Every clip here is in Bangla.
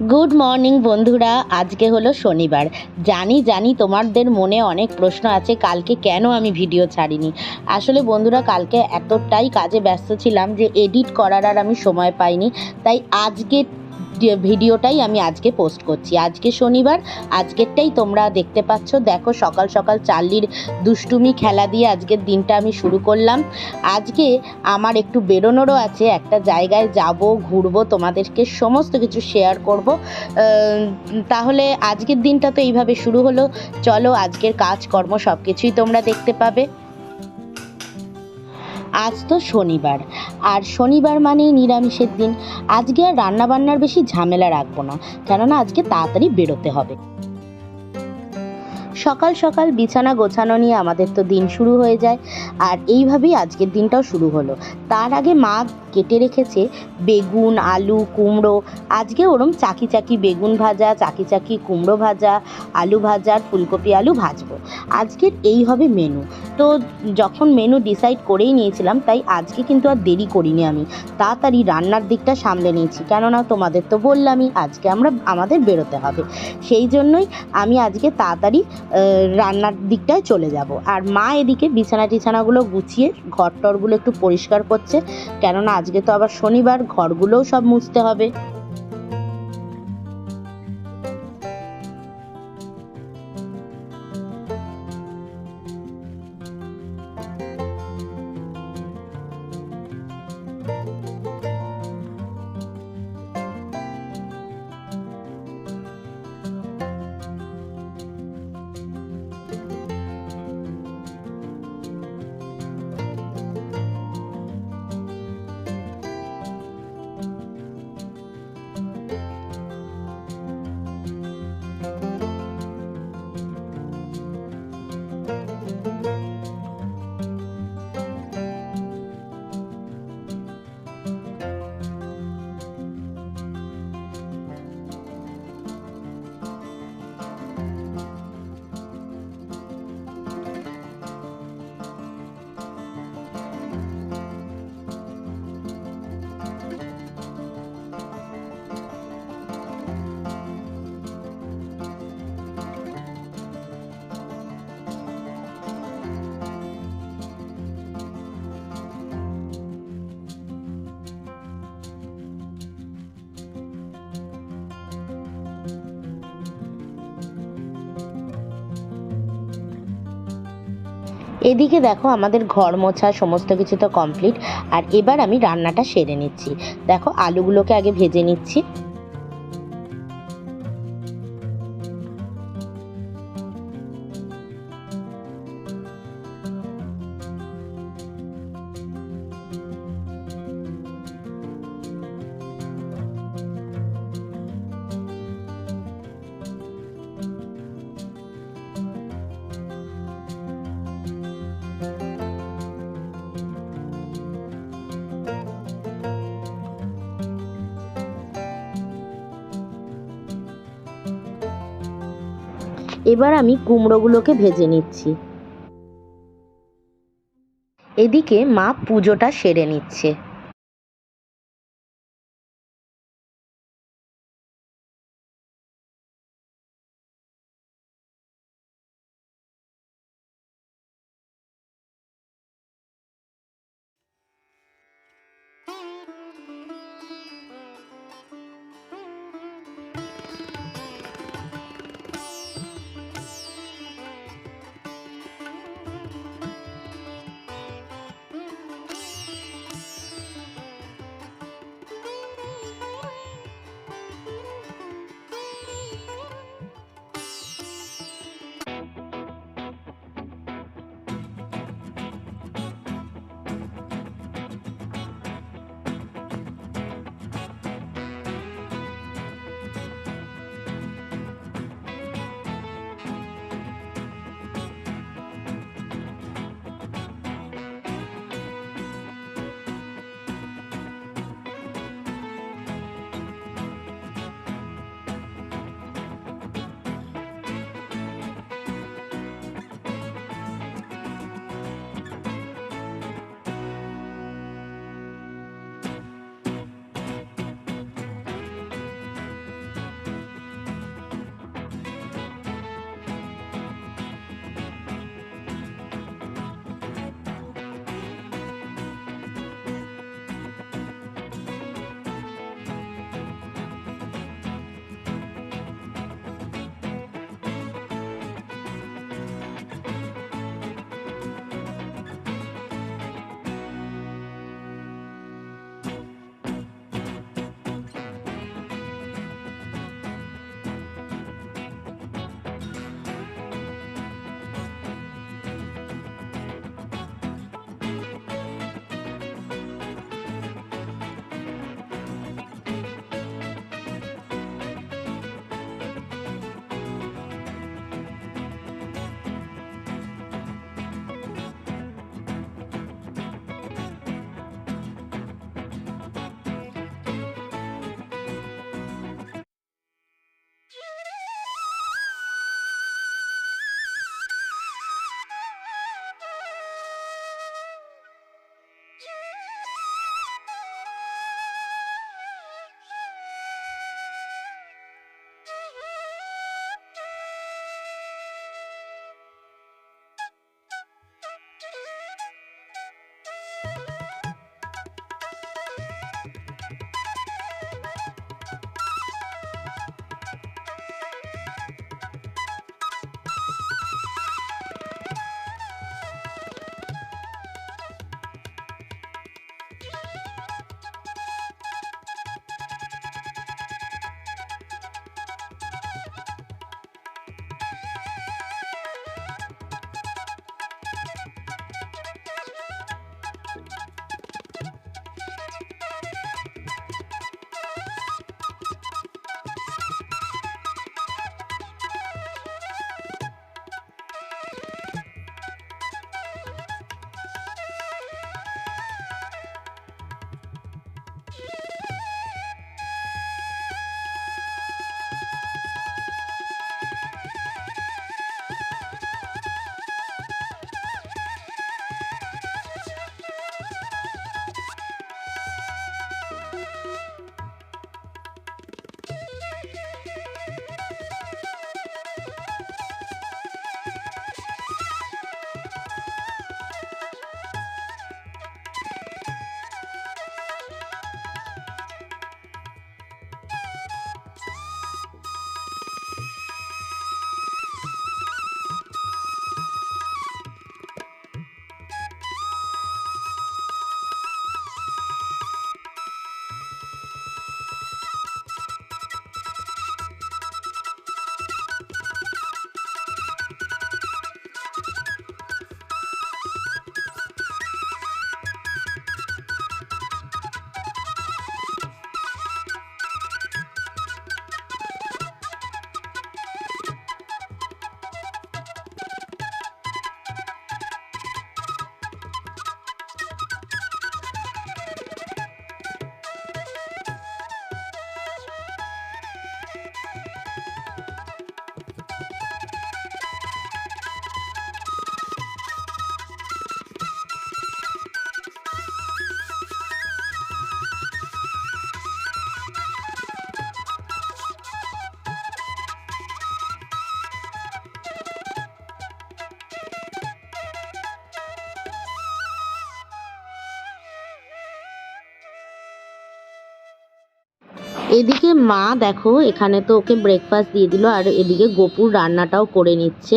গুড মর্নিং বন্ধুরা। আজকে হলো শনিবার। জানি জানি তোমাদের মনে অনেক প্রশ্ন আছে, কালকে কেন আমি ভিডিও ছাড়িনি? আসলে বন্ধুরা, কালকে এতটাই কাজে ব্যস্ত ছিলাম যে এডিট করার আর আমি সময় পাইনি। তাই আজকে ভিডিওটাই আমি আজকে পোস্ট করছি। আজকে শনিবার, আজকেরটাই তোমরা দেখতে পাচ্ছ। দেখো, সকাল সকাল চার্লির দুষ্টুমি খেলা দিয়ে আজকের দিনটা আমি শুরু করলাম। আজকে আমার একটু বেরোনোরও আছে। একটা জায়গায় যাব, ঘুরবো, তোমাদেরকে সমস্ত কিছু শেয়ার করব। তাহলে আজকের দিনটা তো এইভাবে শুরু হলো। চলো, আজকের কাজকর্ম সব কিছুই তোমরা দেখতে পাবে। আজ তো শনিবার। আর শনিবার মানেই নিরামিষের দিন। আজকে আর রান্নাবান্নার বেশি ঝামেলা রাখব না। কেননা আজকে তাড়াতাড়ি বেরোতে হবে। সকাল সকাল বিছানা গোছানো নিয়ে আমাদের তো দিন শুরু হয়ে যায়। আর এইভাবেই আজকের দিনটাও শুরু হলো। তার আগে মা কেটে রেখেছে বেগুন, আলু, কুমড়ো। আজকে ওরম চাকি চাকি বেগুন ভাজা, চাকি চাকি কুমড়ো ভাজা, আলু ভাজা ফুলকপি আলু ভাজবো। আজকের এই হবে মেনু তো যখন মেনু ডিসাইড করেই নিয়েছিলাম, তাই আজকে কিন্তু আর দেরি করিনি আমি। তাড়াতাড়ি রান্নার দিকটা সামলে নিয়েছি। কেননা তোমাদের তো বললামই, আজকে আমরা, আমাদের বেরোতে হবে। সেই জন্যই আমি আজকে তাড়াতাড়ি রান্নার দিকটায় চলে যাব। আর মা এদিকে বিছানা টিছানাগুলো গুছিয়ে ঘর টরগুলো একটু পরিষ্কার করছে। কেননা আজকে তো আবার শনিবার, ঘরগুলোও সব মুছতে হবে। এদিকে দেখো আমাদের ঘর মোছা সমস্ত কিছু তো কমপ্লিট আর এবার আমি রান্নাটা সেরে নিচ্ছি। দেখো আলুগুলোকে আগে ভেজে নিচ্ছি। এবার আমি কুমড়োগুলোকে ভেজে নিচ্ছি। এদিকে মা পুজোটা সেরে নিচ্ছে। এদিকে মা, দেখো, এখানে তো ওকে ব্রেকফাস্ট দিয়ে দিল, আর এদিকে গোপুর রান্নাটাও করে নিচ্ছে।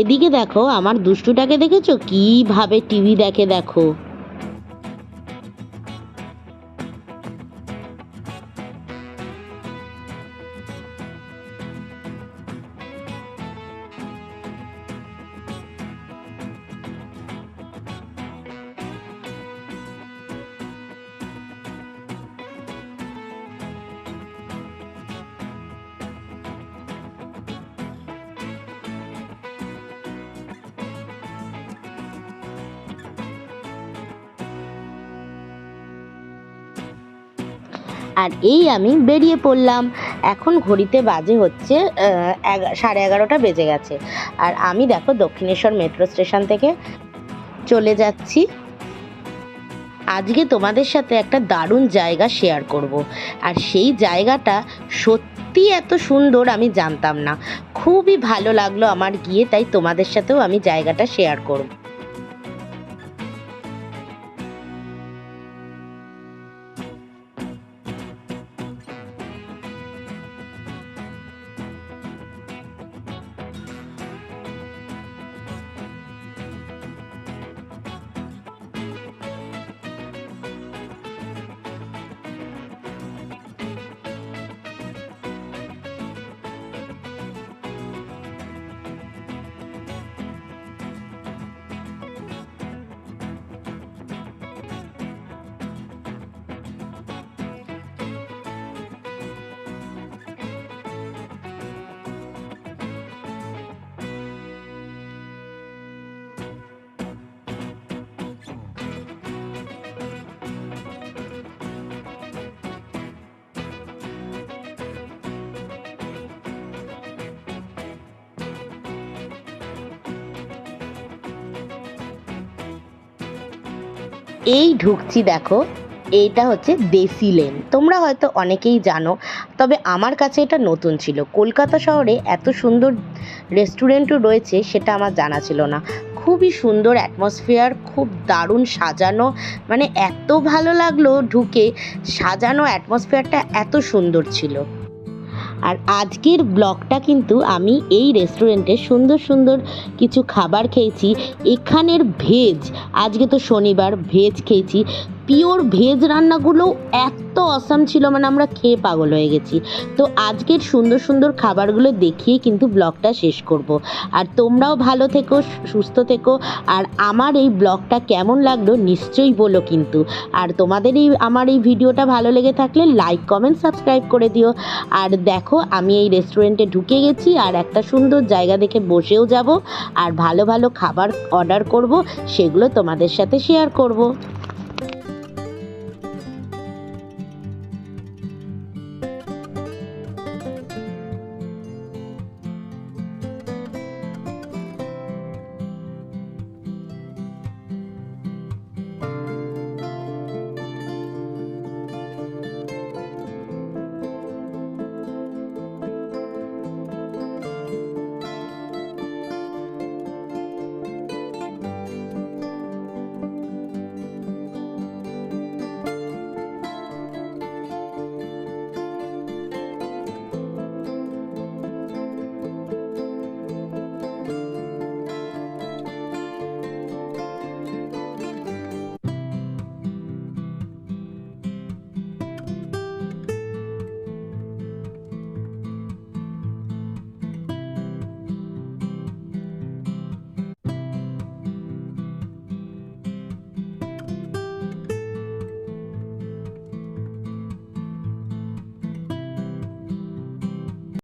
এদিকে দেখো, আমার দুষ্টুটাকে দেখেছ? কীভাবে টিভি দেখে, দেখো। আর এই আমি বেরিয়ে পড়লাম। এখন ঘড়িতে বাজে হচ্ছে সাড়ে এগারোটা বেজে গেছে। আর আমি দেখো দক্ষিণেশ্বর মেট্রো স্টেশন থেকে চলে যাচ্ছি। আজকে তোমাদের সাথে একটা দারুণ জায়গা শেয়ার করব। আর সেই জায়গাটা সত্যি এত সুন্দর আমি জানতাম না। খুবই ভালো লাগল আমার গিয়ে, তাই তোমাদের সাথেও আমি জায়গাটা শেয়ার করব। এই ঢুকছি দেখো এইটা হচ্ছে দেশি লেন। তোমরা হয়তো অনেকেই জানো, তবে আমার কাছে এটা নতুন ছিল। কলকাতা শহরে এত সুন্দর রেস্টুরেন্টও রয়েছে সেটা আমার জানা ছিল না। খুবই সুন্দর অ্যাটমসফিয়ার, খুব দারুণ সাজানো মানে এত ভালো লাগল ঢুকে, সাজানো অ্যাটমসফিয়ারটা এত সুন্দর ছিল। আর আজকের ব্লগটা কিন্তু আমি এই রেস্টুরেন্টে সুন্দর সুন্দর কিছু খাবার খেয়েছি। এখানের ভেজ আজকে তো শনিবার ভেজ খেয়েছি। পিওর ভেজ রান্নাগুলো এত অসাম ছিল মানে আমরা খেয়ে পাগল হয়ে গেছি। তো আজকের সুন্দর সুন্দর খাবারগুলো দেখিয়ে কিন্তু ব্লগটা শেষ করব। আর তোমরাও ভালো থেকো সুস্থ থেকো, আর আমার এই ব্লগটা কেমন লাগল নিশ্চয়ই বলো কিন্তু। আর তোমাদের এই, আমার এই ভিডিওটা ভালো লেগে থাকলে লাইক কমেন্ট সাবস্ক্রাইব করে দিও। আর দেখো, আমি এই রেস্টুরেন্টে ঢুকে গেছি, আর একটা সুন্দর জায়গা দেখে বসেও যাব। আর ভালো ভালো খাবার অর্ডার করব, সেগুলো তোমাদের সাথে শেয়ার করব।